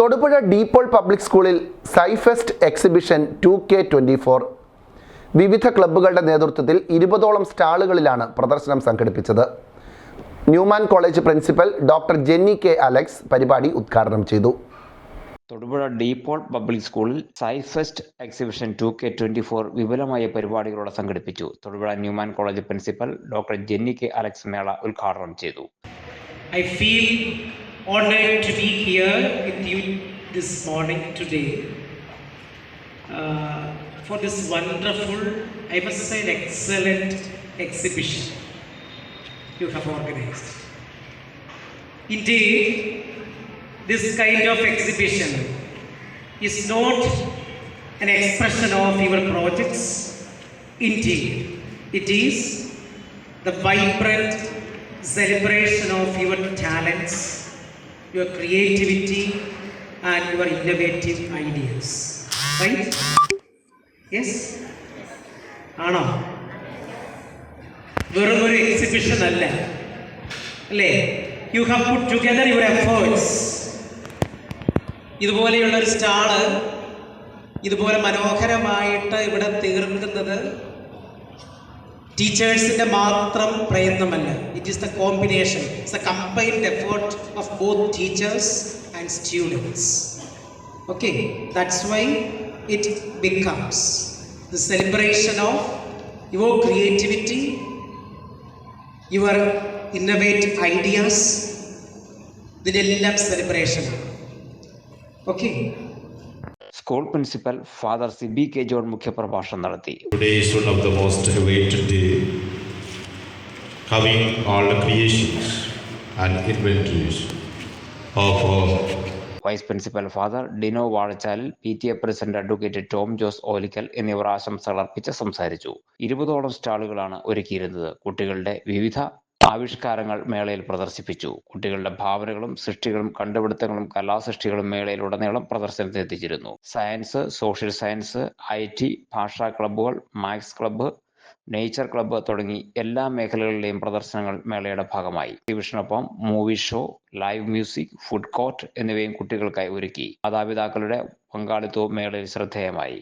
Thodupuzha De Paul public സ്കൂളിൽ Scifest exhibition two K twenty four. വിവിധ ക്ലബ്ബുകളുടെ നേതൃത്വത്തിൽ ഇരുപതോളം സ്റ്റാളുകളിലാണ് പ്രദർശനം സംഘടിപ്പിച്ചത്. Newman college principal doctor Jenny K Alex പരിപാടി ഉദ്ഘാടനം ചെയ്തു. തൊടുപുഴ ഡീപോൾ പബ്ലിക് സ്കൂളിൽ Scifest exhibition two K twenty four വിപുലമായ പരിപാടികളോടെ സംഘടിപ്പിച്ചു. Thodupuzha Newman college principal doctor Jenny K Alex മേള ഉദ്ഘാടനം ചെയ്തു. I feel honored to be here with you this morning today uh, for this wonderful, I must say, an excellent exhibition you have organized. Indeed, this kind of exhibition is not an expression of your projects. Indeed, it is the vibrant celebration of your talents, your creativity, and your innovative ideas. Right? Yes? ആണോ വെറും ഒരു exhibition അല്ല അല്ലേ you have put together your efforts ഇതുപോലെയുള്ള ഒരു stall ഇതുപോലെ മനോഹരമായിട്ട് ഇവിടെ തീർക്കുന്നത് ടീച്ചേഴ്സിന്റെ മാത്രം പ്രയത്നമല്ല. It is the combination it's a combined effort of both teachers and students okay that's why it becomes the celebration of your creativity your innovative ideas ഇതിന്റെ എല്ലാം സെലിബ്രേഷനാണ് okay school principal father C B K John മുഖ്യപ്രഭാഷണം നടത്തി. Having all the creations and inventories of our vice principal father Dino Vazhachalil P T A president advocate Tom Jose Olickal എന്നിവർ ആശംസകൾ അർപ്പിച്ച് സംസാരിച്ചു. ഇരുപതോളം സ്റ്റാളുകളാണ് ഒരുക്കിയിരുന്നത്. കുട്ടികളുടെ വിവിധ ആവിഷ്കാരങ്ങൾ മേളയിൽ പ്രദർശിപ്പിച്ചു. കുട്ടികളുടെ ഭാവനകളും സൃഷ്ടികളും കണ്ടുപിടുത്തങ്ങളും കലാസൃഷ്ടികളും മേളയിൽ ഉടനീളം പ്രദർശനത്തിന് എത്തിച്ചിരുന്നു. Science social science I T ഭാഷാ ക്ലബ്ബുകൾ മാത്സ് ക്ലബ്ബ് നേച്ചർ ക്ലബ്ബ് തുടങ്ങി എല്ലാ മേഖലകളിലെയും പ്രദർശനങ്ങൾ മേളയുടെ ഭാഗമായി. എക്സിബിഷനൊപ്പം movie show live music food court എന്നിവയും കുട്ടികൾക്കായി ഒരുക്കി. മാതാപിതാക്കളുടെ പങ്കാളിത്തവും മേളയിൽ ശ്രദ്ധേയമായി.